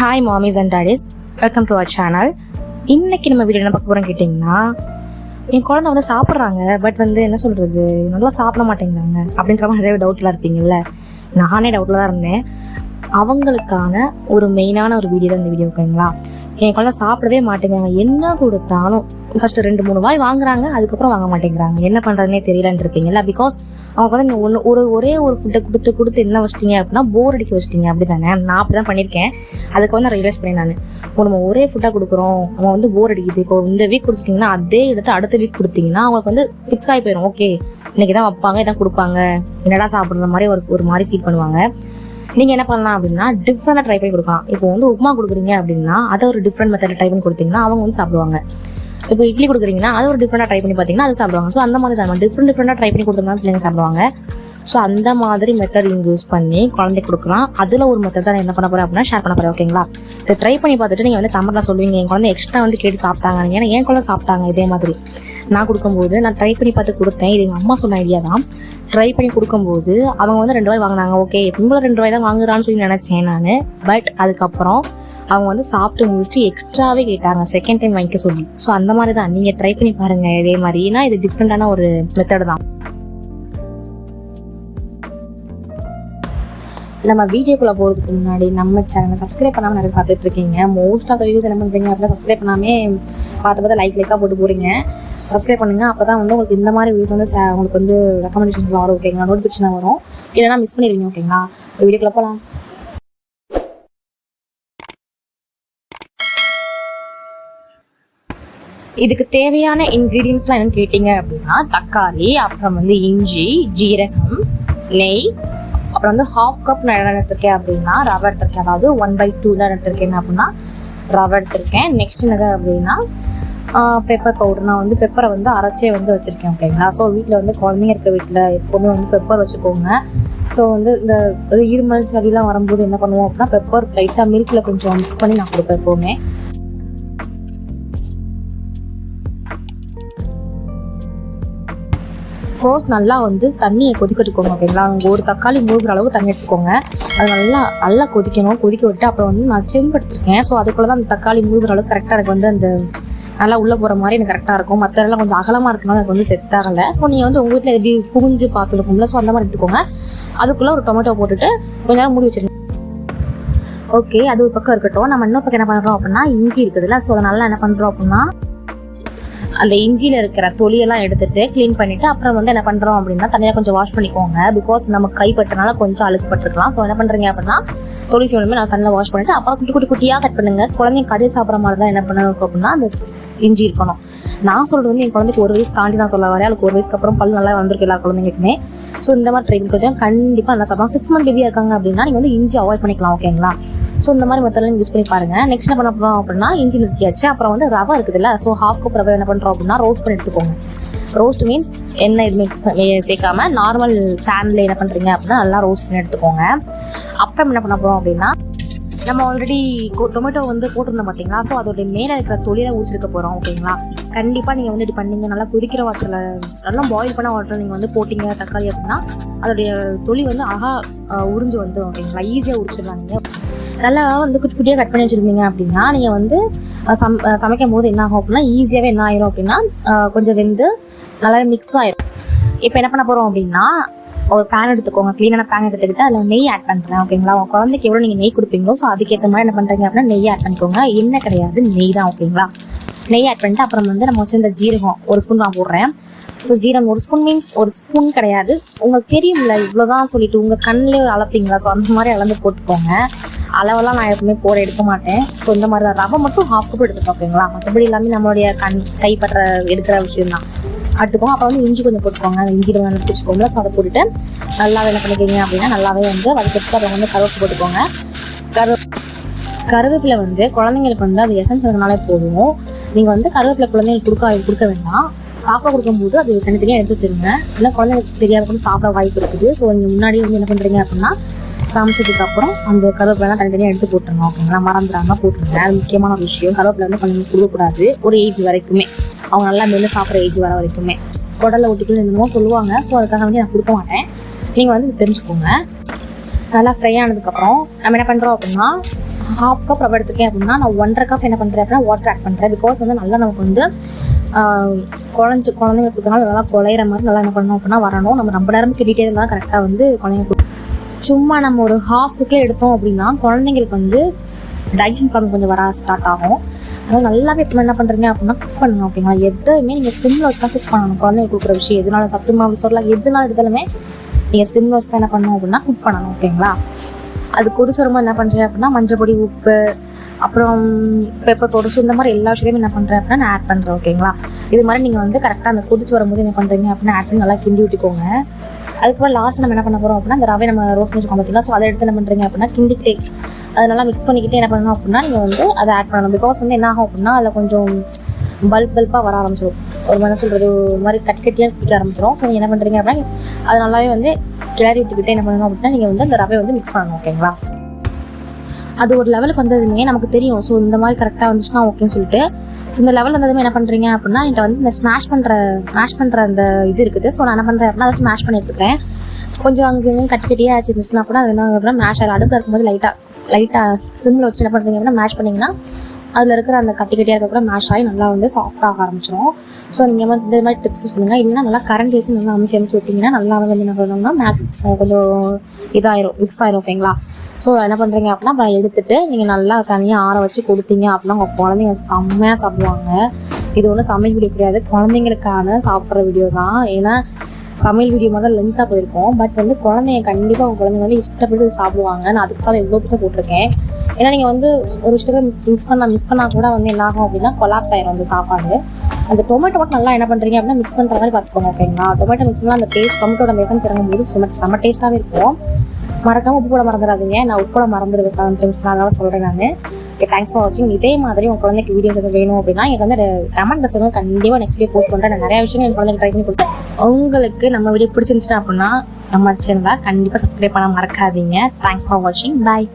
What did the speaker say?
Hi mommies and daddies welcome to our channel இன்னைக்கு நம்ம video என்ன பார்க்க போகிறோம் கேட்டிங்கன்னா என் குழந்தை வந்து சாப்பிட்றாங்க பட் வந்து என்ன சொல்கிறது நல்லா சாப்பிட மாட்டேங்கிறாங்க அப்படின்ற மாதிரி நிறைய டவுட்டில் இருப்பீங்கல்ல. நானே டவுட்டில் தான் இருந்தேன். அவங்களுக்கான ஒரு மெயினான ஒரு வீடியோ தான் இந்த வீடியோ ஓகேங்களா என் குழந்தை சாப்பிடவே மாட்டேங்கிறாங்க. என்ன கொடுத்தாலும் ஃபர்ஸ்ட் ரெண்டு மூணு வாய் வாங்குறாங்க அதுக்கப்புறம் வாங்க மாட்டேங்கிறாங்க. என்ன பண்ணுறதுனே தெரியலன்னு இருப்பீங்கல்ல பிகாஸ் அவங்க வந்து நீங்கள் ஒன்று ஒரு ஒரே ஒரு ஃபுட்டை கொடுத்து கொடுத்து என்ன வச்சிட்டீங்க அப்படின்னா போர் அடிக்க வச்சிட்டீங்க. அப்படி தானே நான் அப்படி தான் பண்ணியிருக்கேன். அதுக்கு வந்து ரியலைஸ் பண்ணேன் நான். இப்போ நம்ம ஒரே ஃபுட்டாக கொடுக்குறோம். அவன் வந்து போர் அடிக்குது. இப்போ இந்த வீக் குடிச்சிட்டிங்கன்னா அதே எடுத்து அடுத்த வீக் கொடுத்தீங்கன்னா அவங்களுக்கு வந்து ஃபிக்ஸ் ஆகி போயிடும் ஓகே இன்னைக்கு தான் வைப்பாங்க இதான் கொடுப்பாங்க. என்னடா சாப்பிட்ற மாதிரி ஒரு ஒரு மாதிரி ஃபீல் பண்ணுவாங்க. நீங்கள் என்ன பண்ணலாம் அப்படின்னா டிஃப்ரெண்டாக ட்ரை பண்ணி கொடுக்கலாம். இப்போ வந்து உப்புமா கொடுக்குறீங்க அப்படின்னா அதை ஒரு டிஃப்ரெண்ட் மெத்தடில் ட்ரை பண்ணி கொடுத்தீங்கன்னா அவங்க வந்து சாப்பிடுவாங்க. இப்போ இட்லி கொடுக்குறீங்கன்னா அது ஒரு டிஃப்ரெண்டாக ட்ரை பண்ணி பார்த்தீங்கன்னா அது சாப்பிடுவாங்க. ஸோ அந்த மாதிரி தான். டிஃப்ரெண்ட் டிஃப்ரெண்டாக ட்ரை பண்ணி கொடுத்தோம்னா பிள்ளைங்க சாப்பிடுவாங்க. ஸோ அந்த மாதிரி மெத்தட் இங்கே யூஸ் பண்ணி குழந்தை கொடுக்கலாம். அதில் ஒரு மெத்தட் தான் நான் என்ன பண்ண போகிறேன் அப்படின்னா ஷேர் பண்ண போகிறேன் ஓகேங்களா இதை ட்ரை பண்ணி பார்த்துட்டு நீங்கள் வந்து கமெண்ட்டில் சொல்லுவீங்க. என் குழந்தை எக்ஸ்ட்ரா வந்து கேட்டு சாப்பிட்டாங்க. ஏன்னா என் குழந்தை சாப்பிட்டாங்க இதே மாதிரி. நான் கொடுக்கும்போது நான் ட்ரை பண்ணி பார்த்து கொடுத்தேன். இது எங்கள் அம்மா சொன்ன ஐடியா தான். ட்ரை பண்ணி கொடுக்கும்போது அவங்க வந்து ரெண்டு ரூபாய் வாங்கினாங்க. ஓகே இவங்களும் ரெண்டு ரூபாய் தான் வாங்குறான்னு சொல்லி நினச்சேன் நான். பட் அதுக்கப்புறம் அவங்க வந்து சாப்பிட்டு முடிச்சுட்டு எக்ஸ்ட்ராவே கேட்டாங்க. செகண்ட் டைம் வாங்கிக்க சொல்லி. ஸோ அந்த மாதிரி தான் நீங்கள் ட்ரை பண்ணி பாருங்கள் இதே மாதிரி. ஏன்னா இது டிஃப்ரெண்ட்டான ஒரு மெத்தட் தான். நம்ம வீடியோக்குள்ளே போகிறதுக்கு முன்னாடி நம்ம சேனலை சப்ஸ்கிரைப் பண்ணாமல் நிறைய பார்த்துட்டு இருக்கீங்க. மோஸ்ட் ஆஃப் த வியூஸ் என்ன பண்ணுறீங்க அப்படின்னா சப்ஸ்கிரைப் பண்ணாமே பார்த்து பார்த்து லைக் லைக்காக போட்டு போகிறீங்க சப்ஸ்கிரைப் பண்ணுங்கள் அப்போ தான் வந்து உங்களுக்கு இந்த மாதிரி வீடியோஸ் வந்து ச- உங்களுக்கு வந்து ரெக்கமெண்டேஷன்ஸ் வரும் ஓகேங்களா நோட்டிஃபிகேஷன் வரும். இல்லைனா மிஸ் பண்ணிடுவீங்க ஓகேங்களா இந்த வீடியோக்குள்ளே போகலாம் இதுக்கு தேவையான இன்க்ரீடியன்ஸ்லாம் என்னன்னு கேட்டிங்க அப்படின்னா தக்காளி அப்புறம் வந்து இஞ்சி ஜீரகம் நெய் அப்புறம் வந்து ஹாஃப் கப் நான் என்ன எடுத்திருக்கேன் அப்படின்னா ரவை எடுத்திருக்கேன். அதாவது ஒன் பை டூ தான் எடுத்திருக்கேன். அப்படின்னா ரவை எடுத்திருக்கேன். நெக்ஸ்ட் என்னது அப்படின்னா பெப்பர் பவுடர் நான் வந்து பெப்பரை வந்து அரைச்சே வந்து வச்சுருக்கேன் ஓகேங்களா ஸோ வீட்டில் வந்து குழந்தைங்க இருக்க வீட்டில் எப்போவுமே வந்து பெப்பர் வச்சுக்கோங்க. ஸோ வந்து இந்த ஒரு இருமல் சளிலாம் வரும்போது என்ன பண்ணுவோம் அப்படின்னா பெப்பர் லைட்டாக மில்கில் கொஞ்சம் மிக்ஸ் பண்ணி நான் கொடுப்பேன் எப்போவுமே. ஃபர்ஸ்ட் நல்லா வந்து தண்ணியை கொதிக்கட்டுக்கோங்க ஓகேங்களா? ஒரு தக்காளி மூழ்கிற அளவுக்கு தண்ணி எடுத்துக்கோங்க. அது நல்லா நல்லா கொதிக்கணும். கொதிக்க விட்டு அப்புறம் வந்து நான் செம்பு எடுத்துருக்கேன். ஸோ அதுக்குள்ளே தான் அந்த தக்காளி மூழ்கிற அளவுக்கு கரெக்டாக எனக்கு வந்து அந்த நல்லா உள்ளே போகிற மாதிரி எனக்கு கரெக்டாக இருக்கும். மற்றெல்லாம் கொஞ்சம் அகலமாக இருக்கனால எனக்கு வந்து செட் ஆகலை ஸோ நீங்கள் வந்து உங்கள் வீட்டில் எப்படி புகுஞ்சு பார்த்துருக்கோம்ல ஸோ அந்த மாதிரி எடுத்துக்கோங்க. அதுக்குள்ளே ஒரு டொமேட்டோ போட்டுட்டு கொஞ்ச நேரம் மூடி வச்சிருங்க. ஓகே அது ஒரு பக்கம் இருக்கட்டும். நம்ம இன்னொரு பக்கம் என்ன பண்ணுறோம் அப்படின்னா இஞ்சி இருக்குதுல்ல ஸோ அதனால என்ன பண்ணுறோம் அப்படின்னா அந்த இஞ்சியில் இருக்கிற தொலியெல்லாம் எடுத்துட்டு க்ளீன் பண்ணிட்டு அப்புறம் வந்து என்ன பண்ணுறோம் அப்படின்னா தனியாக கொஞ்சம் வாஷ் பண்ணிக்கோங்க. பிகாஸ் நம்ம கைப்பட்டனால கொஞ்சம் அழுக்குப்பட்டிருக்கலாம். ஸோ என்ன பண்ணுறீங்க அப்படின்னா தொலி சீவனமே நான் தண்ணியில் வாஷ் பண்ணிட்டு அப்புறம் குட்டி குட்டி குட்டியாக கட் பண்ணுங்க. குழந்தைங்க கடையை சாப்பிட்ற மாதிரி தான் என்ன பண்ணணும் அப்படின்னா அந்த இஞ்சி இருக்கணும். நான் சொல்றது வந்து என் குழந்தைக்கு ஒரு வயசு தாண்டி நான் சொல்ல வரேன். அவளுக்கு ஒரு வயசுக்கு அப்புறம் பல் நல்லா வந்திருக்கு எல்லா குழந்தைங்களுக்குமே. ஸோ இந்த மாதிரி ட்ரைனிங் பண்ணி கண்டிப்பாக நல்லா சாப்பிடலாம் சிக்ஸ் மந்த் பேபியாக இருக்காங்க அப்படின்னா நீங்கள் வந்து இஞ்சி அவாய்ட் பண்ணிக்கலாம் ஓகேங்களா ஸோ இந்த மாதிரி மெத்தட்லாம் யூஸ் பண்ணி பாருங்க. நெக்ஸ்ட் என்ன பண்ண போகிறோம் அப்படின்னா இஞ்சி நிறுத்தியாச்சு. அப்புறம் வந்து ரவை இருக்குதுல்ல ஸோ ஹாஃப் கப் ரவை என்ன பண்ணுறோம் அப்படின்னா ரோஸ்ட் பண்ணி எடுத்துக்கோங்க. ரோஸ்ட் மீன்ஸ் எண்ணெய் மிக்ஸ் பண்ணி சேர்க்காம நார்மல் பேனில் என்ன பண்ணுறீங்க அப்படின்னா நல்லா ரோஸ்ட் பண்ணி எடுத்துக்கோங்க. அப்புறம் என்ன பண்ண போகிறோம் அப்படின்னா நம்ம ஆல்ரெடி டொமேட்டோ வந்து போட்டிருந்தோம் பார்த்தீங்களா ஸோ அதோட மேலே இருக்கிற தொழிலை ஊற்றிருக்க போகிறோம் ஓகேங்களா? கண்டிப்பாக நீங்கள் வந்து இப்படி பண்ணீங்க. நல்லா குதிக்கிற வாட்டரில் நல்லா பாயில் பண்ண வாட்டரில் நீங்கள் வந்து போட்டிங்க தக்காளி அப்படின்னா அதோடைய தொழில் வந்து அழகாக உறிஞ்சு வந்து ஓகேங்களா? ஈஸியாக உரிச்சிடலாம் நீங்கள் நல்லா வந்து குச்சி குட்டியாக கட் பண்ணி வச்சுருந்தீங்க அப்படின்னா நீங்கள் வந்து சம் சமைக்கும் போது என்ன ஆகும் அப்படின்னா ஈஸியாகவே என்ன ஆயிரும் அப்படின்னா கொஞ்சம் வெந்து நல்லாவே மிக்ஸ் ஆயிரும். இப்போ என்ன பண்ண போகிறோம் அப்படின்னா ஒரு பேன் எடுத்துக்கோங்க. க்ளீனான பேன் எடுத்துக்கிட்டு அதில் நெய் ஆட் பண்ணுறேன் ஓகேங்களா உங்கள் குழந்தைக்கு எவ்வளோ நீங்கள் நெய் கொடுப்பீங்களோ ஸோ அதுக்கேற்ற மாதிரி என்ன பண்ணுறீங்க அப்படின்னா நெய் ஆட் பண்ணிக்கோங்க. என்ன கிடையாது நெய் தான் ஓகேங்களா நெய் ஆட் பண்ணிட்டு அப்புறம் வந்து நம்ம வச்சு இந்த ஜீரகம் ஒரு ஸ்பூன் நான் போடுறேன். ஸோ ஜீரகம் ஒரு ஸ்பூன் மீன்ஸ் ஒரு ஸ்பூன் கிடையாது. உங்களுக்கு தெரியும்ல இவ்வளோதான் சொல்லிட்டு உங்கள் கண்ணிலே அளப்பீங்களா? ஸோ அந்த மாதிரி அளந்து போட்டுக்கோங்க. அளவெல்லாம் நான் எப்பவுமே போட எடுக்க மாட்டேன். ஸோ இந்த மாதிரி தான் ரவை மட்டும் ஹாஃப் கப் எடுத்துக்கோங்க ஓகேங்களா மற்றபடி எல்லாமே நம்மளுடைய கண் கைப்பற்ற எடுக்கிற விஷயம் தான் எடுத்துக்கோங்க அப்புறம் வந்து இஞ்சி கொஞ்சம் போட்டுக்கோங்க. அந்த இஞ்சி கொஞ்சம் பிடிச்சிக்கோங்க. ஸோ அதை போட்டுட்டு நல்லாவே என்ன பண்ணிக்கிறீங்க அப்படின்னா நல்லாவே வந்து வதக்கிட்டு அப்புறம் வந்து கருவேப்பு போட்டுக்கோங்க. கரு கருவேப்பிலை வந்து குழந்தைங்களுக்கு வந்து அது எசன்ஸ் இருக்கனாலே போதும். நீங்கள் வந்து கருவேப்பிலை குழந்தைங்களுக்கு கொடுக்க கொடுக்க வேண்டாம். சாப்பிட கொடுக்கும்போது அது தனித்தனியாக எடுத்து வச்சிருங்க. இல்லை குழந்தைங்களுக்கு தெரியாத கூட சாப்பிட வாய்ப்பு இருக்குது. ஸோ நீங்கள் முன்னாடி வந்து என்ன பண்ணுறீங்க அப்படின்னா சமைச்சதுக்கு அப்புறம் அந்த கருவேப்பிலாம் தனித்தனியாக எடுத்து போட்டுருங்க ஓகேங்களா? மறந்துடாமல் போட்டுருங்க. அது முக்கியமான விஷயம். கருவேப்பிலை வந்து கொஞ்சம் கொடுக்கக்கூடாது. ஒரு ஏஜ் வரைக்குமே. அவங்க நல்லா மெல்ல சாப்பிட்ற ஏஜ் வர வரைக்குமே. குடலை ஒட்டிக்கணும் என்னமோ சொல்லுவாங்க. ஸோ அதுக்காக வந்து நான் கொடுக்க மாட்டேன். நீங்கள் வந்து தெரிஞ்சுக்கோங்க. நல்லா ஃப்ரை ஆனதுக்கப்புறம் நம்ம என்ன பண்ணுறோம் அப்படின்னா ஹாஃப் கப் ரவை எடுத்துக்கேன் அப்படின்னா நான் ஒன்றரை கப் என்ன பண்ணுறேன் அப்படின்னா வாட்டர் ஆட் பண்ணுறேன் பிகாஸ் வந்து நல்லா நமக்கு வந்து குழஞ்சி குழந்தைங்க கொடுக்கறனால நல்லா குழையிற மாதிரி நல்லா என்ன பண்ணணும் அப்படின்னா வரணும். நம்ம ரொம்ப நேரம் கிட்டிகிட்டே இருந்தால் கரெக்டாக வந்து குழந்தைங்க சும்மா நம்ம ஒரு ஹாஃப் குக்கில் எடுத்தோம் அப்படின்னா குழந்தைங்களுக்கு வந்து டைஜன் ப்ராப்ளம் கொஞ்சம் வர ஸ்டார்ட் ஆகும். அதனால் நல்லாவே இப்போ என்ன பண்ணுறீங்க அப்படின்னா குக் பண்ணுங்க ஓகேங்களா எதுவுமே நீங்கள் சிம்மில் வச்சு தான் குக் பண்ணணும். குழந்தைங்களுக்கு கொடுக்குற விஷயம் எதுனாலும் சத்து மாவு சொல்லலாம் எதுனாலும் எடுத்தாலுமே நீங்கள் சிம்மில் வச்சு தான் என்ன பண்ணணும் அப்படின்னா குக் பண்ணணும் ஓகேங்களா அது கொதிச்சு வரும்போது என்ன பண்ணுறேன் அப்படின்னா மஞ்சள் பொடி உப்பு அப்புறம் பெப்பர் பொடிச்சு இந்த மாதிரி எல்லா விஷயத்தையும் என்ன பண்ணுறேன் அப்படின்னா நான் ஆட் பண்ணுறேன் ஓகேங்களா இது மாதிரி நீங்கள் வந்து கரெக்டாக அந்த கொதிச்சு வரும்போது என்ன பண்ணுறீங்க அப்படின்னா ஆட் பண்ணி நல்லா கிண்டி விட்டுக்கோங்க அதுக்கப்புறம் லாஸ்ட் நம்ம என்ன பண்ண போகிறோம் அப்படின்னா அந்த ரவை நம்ம ரோட் பண்ணி வச்சுக்கோம் பார்த்தீங்களா ஸோ அதை எடுத்து என்ன பண்ணுறீங்க அப்படின்னா கிண்டிக்கிட்டே அதை நல்லா மிக்ஸ் பண்ணிக்கிட்டு என்ன பண்ணணும் அப்படின்னா நீங்கள் வந்து அதை ஆட் பண்ணணும். பிகாஸ் வந்து என்ன ஆகும் அப்படின்னா அதில் கொஞ்சம் பல்ப் பல்பாக வர ஆரம்பிச்சிடும் ஒரு மாதிரி என்ன சொல்கிறது ஒரு மாதிரி கட்டி கட்டியாக பிடிக்க ஆரம்பிச்சிடும் ஸோ நீங்கள் என்ன பண்ணுறீங்க அப்படின்னா அது நல்லாவே வந்து கிளறி விட்டுக்கிட்டே என்ன பண்ணணும் அப்படின்னா நீங்கள் வந்து அந்த ரவை வந்து மிக்ஸ் பண்ணணும் ஓகேங்களா அது ஒரு லெவலுக்கு வந்ததுமே நமக்கு தெரியும். ஸோ இந்த மாதிரி கரெக்டாக வந்துச்சுன்னா ஓகேன்னு சொல்லிட்டு. ஸோ இந்த லெவல் வந்ததுமே என்ன பண்ணுறீங்க அப்படின்னா என்கிட்ட வந்து இந்த ஸ்மாஷ் பண்ணுற ஸ்மாஷ் பண்ணுற அந்த இது இருக்குது. ஸோ நான் என்ன பண்ணுறேன் அப்படின்னா அதை ஸ்மாஷ் பண்ணி எடுத்துக்கிறேன் கொஞ்சம் அங்கே இங்கே கட்டி கட்டியாக ஆச்சு இருந்துச்சுன்னா கூட அது என்ன அப்படின்னா மேஷ் ஆகிடும் அடுப்பில் இருக்கும்போது லைட்டாக லைட்டாக சிம்மில் வச்சு என்ன பண்ணுறீங்க அப்படின்னா மேஷ் பண்ணிங்கன்னா அதில் இருக்கிற அந்த கட்டி கட்டியாக இருக்கப்பறம் மேஷ் ஆகி நல்லா வந்து சாஃப்ட் ஆக ஆரம்பிச்சிடும் ஸோ நீங்கள் வந்து இந்த மாதிரி டிப்ஸ் பண்ணுங்கள் இல்லைன்னா நல்லா கரண்ட் வச்சு நல்லா அமுக்கி அமுக்கி விட்டிங்கன்னா நல்லா வந்து என்ன பண்ணணும்னா மேக்ஸ் கொஞ்சம் இதாயிரும் மிக்ஸ் ஆயிரும் ஓகேங்களா ஸோ என்ன பண்ணுறீங்க அப்படின்னா அப்புறம் எடுத்துட்டு நீங்கள் நல்லா தனியாக ஆற வச்சு கொடுத்தீங்க அப்படின்னா உங்கள் குழந்தைங்க செம்மையாக சாப்பிடுவாங்க. இது ஒன்றும் சமைக்க முடிய கிடையாது குழந்தைங்களுக்கான சாப்பிட்ற வீடியோ தான். ஏன்னா சமையல் வீடியோ மாதிரி லென்த்தாக போயிருக்கோம். பட் வந்து குழந்தைங்க கண்டிப்பாக உங்கள் குழந்தைங்க வந்து இஷ்டப்பட்டு சாப்பிடுவாங்க. நான் அதுக்கு தான் எவ்வளோ பிசை போட்டிருக்கேன். ஏன்னா நீங்கள் வந்து ஒரு விஷயத்துக்கு மிஸ் பண்ணால் மிஸ் பண்ணால் கூட வந்து என்ன ஆகும் அப்படின்னா கொலாப்ஸ் ஆயிரும் அந்த சாப்பாடு. அந்த டொமேட்டோ மட்டும் நல்லா என்ன பண்ணுறீங்க அப்படின்னா மிக்ஸ் பண்ணுற மாதிரி பார்த்துக்கோங்க ஓகேங்களா டொமேட்டோ மிக்ஸ் பண்ணால் அந்த டேஸ்ட் டொமேட்டோட அந்த இறங்கும் இறங்கும்போது சும செம்ம டேஸ்ட்டாகவே இருக்கும். மறக்காமல் உப்பு கூட மறந்துடாதீங்க. நான் உப்பு கூட மறந்துடுவேன் செவன் அதனால சொல்கிறேன் நான். தேங்க்ஸ் ஃபார் வாட்சிங் இதே மாதிரி உங்கள் குழந்தைக்கு வீடியோஸ் வேணும் அப்படின்னா எனக்கு வந்து கமெண்ட்டில் சொல்லுங்கள் கண்டிப்பாக நெக்ஸ்ட் வீடியோ போஸ்ட் பண்ணுறேன் நான் நிறைய விஷயங்கள் என் குழந்தைக்கு ட்ரை பண்ணி கொடுத்தேன் உங்களுக்கு நம்ம வீடியோ பிடிச்சிருந்துச்சு அப்படின்னா நம்ம சேனலை கண்டிப்பாக சப்ஸ்கிரைப் பண்ண மறக்காதீங்க. தேங்க்ஸ் ஃபார் வாட்சிங் பாய்